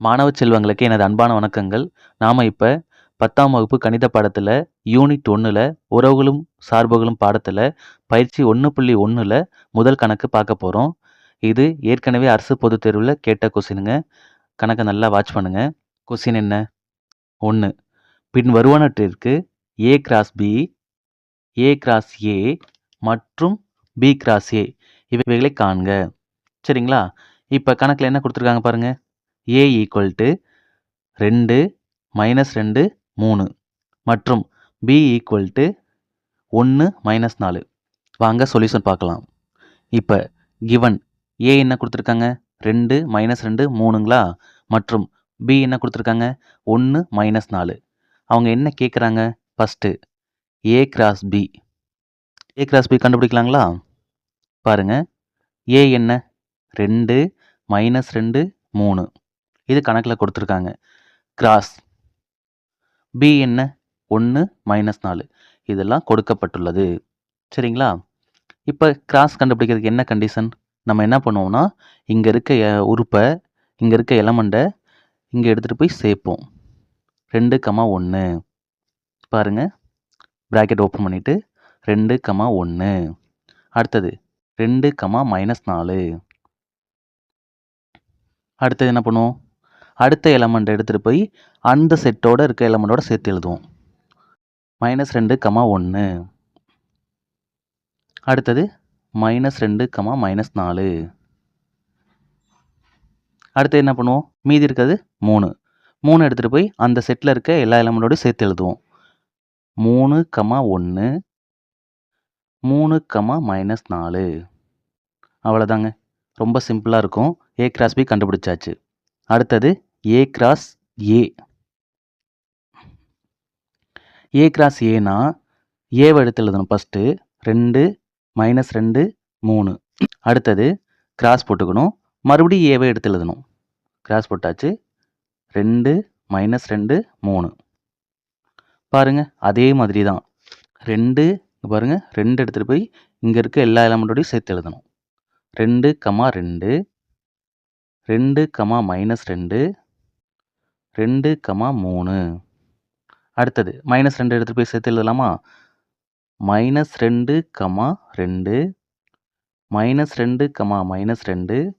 மாணவ செல்வங்களுக்கு எனது அன்பான வணக்கங்கள். நாம் இப்போ பத்தாம் வகுப்பு கணித பாடத்தில் யூனிட் ஒன்றில் உறவுகளும் சார்புகளும் பாடத்தில் பயிற்சி ஒன்று புள்ளி ஒன்றில் முதல் கணக்கு பார்க்க போகிறோம் இது ஏற்கனவே அரசு பொதுத் தேர்வில் கேட்ட கொஸ்டினுங்க கணக்கை நல்லா வாட்ச் பண்ணுங்கள் கொஸ்டின் என்ன? ஒன்று பின் வருவனற்றிற்கு A cross B A cross A மற்றும் பி கிராஸ் ஏ இவைகளை காண்க. சரிங்களா? இப்போ கணக்கில் என்ன கொடுத்துருக்காங்க பாருங்கள் ஏ ஈக்குவல் டு ரெண்டு மைனஸ் ரெண்டு மூணு மற்றும் பி ஈக்குவல் டு ஒன்று மைனஸ் நாலு. வாங்க சொல்யூஷன் பார்க்கலாம். இப்போ கிவன் ஏ என்ன கொடுத்துருக்காங்க? ரெண்டு மைனஸ் ரெண்டு மூணுங்களா? மற்றும் பி என்ன கொடுத்துருக்காங்க? ஒன்று மைனஸ் நாலு. அவங்க என்ன கேட்குறாங்க first A cross B A cross B கண்டுபிடிக்கலாங்களா? பாருங்கள் ஏ என்ன? ரெண்டு மைனஸ் ரெண்டு மூணு. இது கணக்கில் கொடுத்துருக்காங்க. கிராஸ் பி என்ன? ஒன்று மைனஸ் நாலு. இதெல்லாம் கொடுக்கப்பட்டுள்ளது. சரிங்களா? இப்போ கிராஸ் கண்டுபிடிக்கிறதுக்கு என்ன கண்டிஷன் நம்ம என்ன பண்ணுவோம்னா இங்கே இருக்க எ- உறுப்பை இங்கே இருக்க எலமெண்ட்டை இங்கே எடுத்துகிட்டு போய் சேர்ப்போம். ரெண்டு கமா ஒன்று பாருங்க. ப்ராக்கெட் ஓப்பன் பண்ணிவிட்டு ரெண்டு கமா ஒன்று அடுத்தது ரெண்டு கமா மைனஸ் நாலு. அடுத்தது என்ன பண்ணுவோம்? அடுத்த எலமெண்ட் எடுத்துகிட்டு போய் அந்த செட்டோட இருக்க எலமெண்டோட சேர்த்து எழுதுவோம். மைனஸ் ரெண்டு கமா ஒன்று அடுத்தது மைனஸ் ரெண்டு கமா மைனஸ் நாலு. அடுத்து என்ன பண்ணுவோம்? மீதி இருக்கிறது மூணு. மூணு எடுத்துகிட்டு போய் அந்த செட்டில் இருக்க எல்லா எலமெண்டோடையும் சேர்த்து எழுதுவோம். மூணு கமா ஒன்று மூணு கமா மைனஸ் நாலு. அவ்வளோதாங்க ரொம்ப சிம்பிளாக இருக்கும். ஏ கிராஸ் பி கண்டுபிடிச்சாச்சு. அடுத்தது ஏ கிராஸ் ஏ ஏ கிராஸ் ஏனா ஏவை எடுத்து எழுதணும் ஃபஸ்ட்டு ரெண்டு மைனஸ் ரெண்டு மூணு. அடுத்தது கிராஸ் போட்டுக்கணும். மறுபடியும் ஏவை எடுத்து எழுதணும். கிராஸ் போட்டாச்சு. ரெண்டு மைனஸ் ரெண்டு மூணு. பாருங்க அதே மாதிரி தான் ரெண்டு பாருங்கள் ரெண்டு எடுத்துகிட்டு போய் இங்கே இருக்க எல்லா எலமெண்ட்டோடையும் சேர்த்து எழுதணும். ரெண்டு கமா ரெண்டு. ரெண்டு கமா மைனஸ் ரெண்டு. ரெண்டு கமா மூணு. அடுத்தது மைனஸ் ரெண்டு எடுத்துகிட்டு போய் சேர்த்து எழுதலாமா? மைனஸ் ரெண்டு கமா ரெண்டு. மைனஸ் ரெண்டு கமா மைனஸ் ரெண்டு.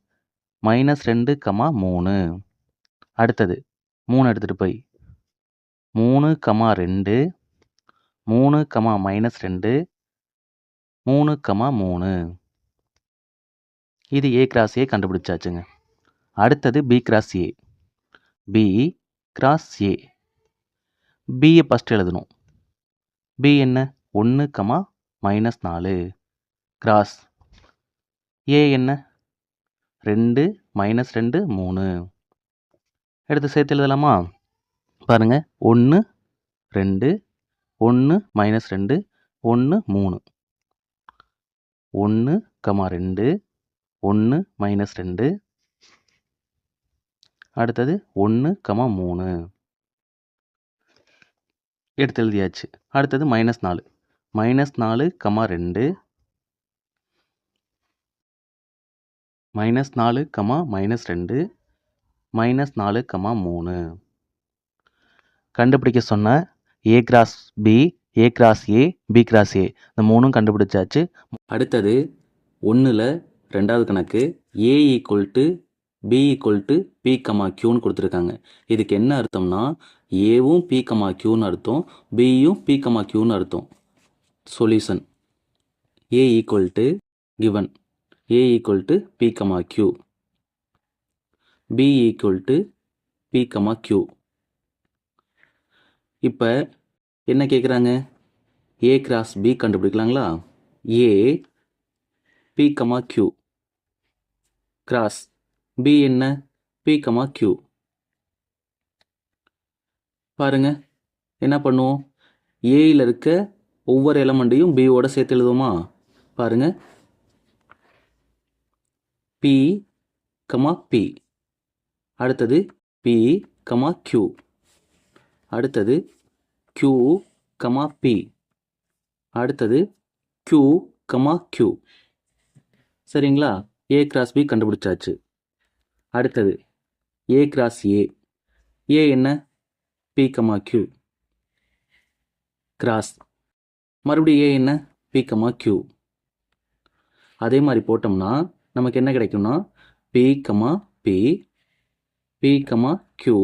மைனஸ் ரெண்டு கமா மூணு. அடுத்தது மூணு எடுத்துகிட்டு போய். மூணு கமா ரெண்டு. மூணு கமா மைனஸ் ரெண்டு. மூணு கமா மூணு. இது ஏ கிராஸ் ஏ கண்டுபிடிச்சாச்சுங்க. அடுத்தது B cross A B cross A பியை ஃபஸ்ட் எழுதணும். பி என்ன? ஒன்று கமா மைனஸ் நாலு. கிராஸ். ஏ என்ன? ரெண்டு மைனஸ் ரெண்டு மூணு. எடுத்து சேர்த்து எழுதலாமா? பாருங்கள் ஒன்று ரெண்டு ஒன்று மைனஸ் ரெண்டு ஒன்று மூணு. ஒன்று கமா ரெண்டு ஒன்று மைனஸ் ரெண்டு அடுத்தது ஒன்று கமா மூணு. எடுத்து எழுதியாச்சு. அடுத்தது மைனஸ் நாலு. மைனஸ் நாலு கமா ரெண்டு. மைனஸ் நாலு கமா மைனஸ் ரெண்டு. மைனஸ் நாலு கமா மூணு. கண்டுபிடிக்க சொன்ன A cross B A cross A B cross A இந்த மூணும் கண்டுபிடிச்சாச்சு. அடுத்தது ஒன்றில் ரெண்டாவது கணக்கு A equal to B equal to B comma கியூன்னு கொடுத்துருக்காங்க. இதுக்கு என்ன அர்த்தம்னா ஏவும் பி கமா கியூன்னு அர்த்தம் பியும் பி கமா கியூன்னு அர்த்தம். Solution A equal to given A equal to P comma Q B equal to P comma Q இப்போ என்ன கேட்குறாங்க A cross B கண்டுபிடிக்கலாங்களா? A P comma Q cross B என்ன? பி கமா கியூ பாருங்க என்ன பண்ணுவோம்? ஏயில் இருக்க ஒவ்வொரு எலமெண்ட்டையும் பியோட சேர்த்து எழுதுவோமா? பாருங்க. பி கமா பி அடுத்தது பி கமா கியூ அடுத்தது கியூ கமா பி அடுத்தது கியூ கமா கியூ சரிங்களா? ஏ கிராஸ் பி கண்டுபிடிச்சாச்சு. அடுத்தது ஏ கிராஸ் ஏ ஏ என்ன? பி கமா கியூ கிராஸ் மறுபடியும் ஏ என்ன? பி கமா கியூ அதே மாதிரி போட்டோம்னா நமக்கு என்ன கிடைக்கும்னா P comma P P comma Q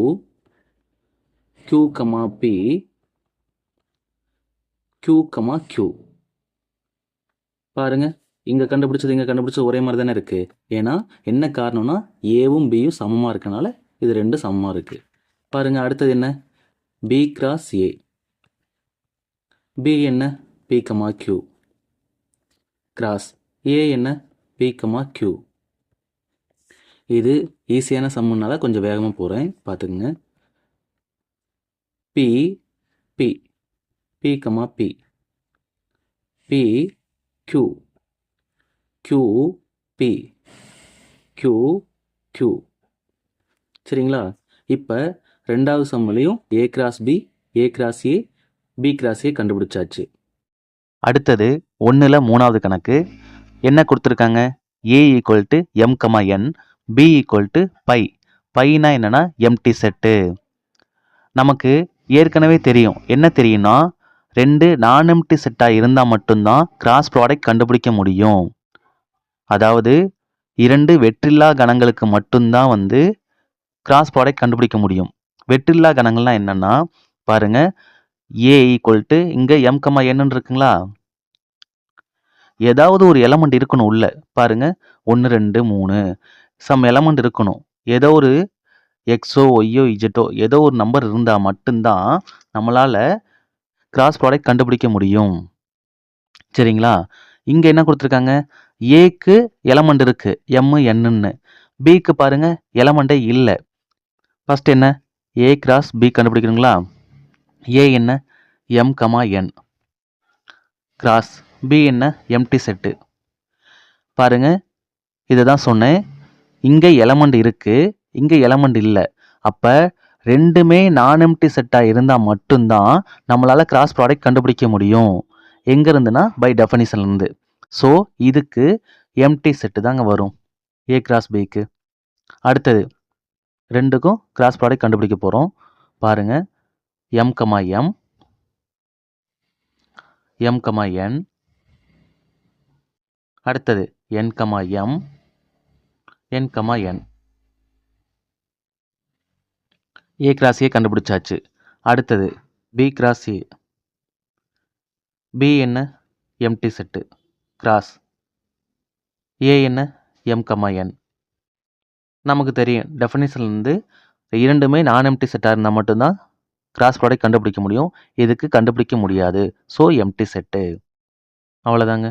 Q comma P Q comma Q பாருங்கள் இங்கே கண்டுபிடிச்சது இங்கே கண்டுபிடிச்சது ஒரே மாதிரி தானே இருக்குது ஏன்னா என்ன காரணம்னா ஏவும் பியும் சமமாக இருக்கனால இது ரெண்டும் சமமாக இருக்குது பாருங்கள் அடுத்தது என்ன? பி கிராஸ் ஏ பி என்ன? P comma Q cross A என்ன? பி கமா கியூ இது ஈஸியான சம்முனால கொஞ்சம் வேகமாக போகிறேன் பார்த்துக்குங்க. P P P comma P P Q Q P Q Q சரிங்களா? இப்போ ரெண்டாவது சம்மிலையும் A cross B A cross A B cross A கண்டுபிடிச்சாச்சு. அடுத்தது ஒன்றில் மூணாவது கணக்கு. என்ன கொடுத்துருக்காங்க? A equal to M comma N B equal to phi பைனா என்னன்னா எம்டி செட்டு நமக்கு ஏற்கனவே தெரியும். என்ன தெரியும்னா ரெண்டு நான் எம்டி செட்டாக இருந்தால் மட்டும்தான் கிராஸ் ப்ராடக்ட் கண்டுபிடிக்க முடியும். அதாவது இரண்டு வெற்றில்லா கணங்களுக்கு மட்டும்தான் வந்து கிராஸ் ப்ராடக்ட் கண்டுபிடிக்க முடியும். வெற்றில்லா கணங்கள்லாம் என்னன்னா பாருங்க ஏ ஈக்குவல் டு இங்கே எம் கம்மா என்னன்னு இருக்குங்களா? ஏதாவது ஒரு எலமெண்ட் இருக்கணும் உள்ள. பாருங்க ஒன்று ரெண்டு மூணு. சம் எலமெண்ட் இருக்கணும். ஏதோ ஒரு எக்ஸோ ஒய்யோ இஜெட்டோ ஏதோ ஒரு நம்பர் இருந்தால் மட்டும்தான் நம்மளால் கிராஸ் ப்ராடக்ட் கண்டுபிடிக்க முடியும். சரிங்களா? இங்கே என்ன கொடுத்துருக்காங்க? ஏக்கு எலமெண்ட் இருக்கு. எம்மு என்னன்னு பிக்கு பாருங்க எலமெண்டே இல்லை. ஃபர்ஸ்ட் என்ன? ஏ கிராஸ் பி கண்டுபிடிக்கணுங்களா? ஏ என்ன? M comma N cross B என்ன? எம்டி செட்டு பாருங்க இதை தான் சொன்னேன். இங்கே எலமெண்ட் இருக்குது இங்கே எலமெண்ட் இல்லை. அப்போ ரெண்டுமே நான் எம்டி செட்டாக இருந்தால் மட்டும்தான் நம்மளால் கிராஸ் ப்ராடக்ட் கண்டுபிடிக்க முடியும். எங்கேருந்துனா பை டெஃபனிஷன்லேருந்து ஸோ இதுக்கு எம்டி செட்டு தாங்க வரும். ஏ கிராஸ் பிக்கு அடுத்தது ரெண்டுக்கும் கிராஸ் ப்ராடக்ட் கண்டுபிடிக்க போகிறோம் பாருங்க. M comma M M comma N அடுத்தது N comma M N comma N A cross A கண்டுபிடிச்சாச்சு. அடுத்தது பி கிராஸ் ஏ பி என்ன? எம்டி செட்டு கிராஸ் ஏ என்ன? எம் என் நமக்கு தெரியும். டெஃபினிஷன்லேருந்து இரண்டுமே நான் எம்டி செட்டாக இருந்தால் மட்டும்தான் கிராஸ் ப்ராடக்ட் கண்டுபிடிக்க முடியும். இதுக்கு கண்டுபிடிக்க முடியாது. ஸோ எம்டி செட்டு அவ்வளோதாங்க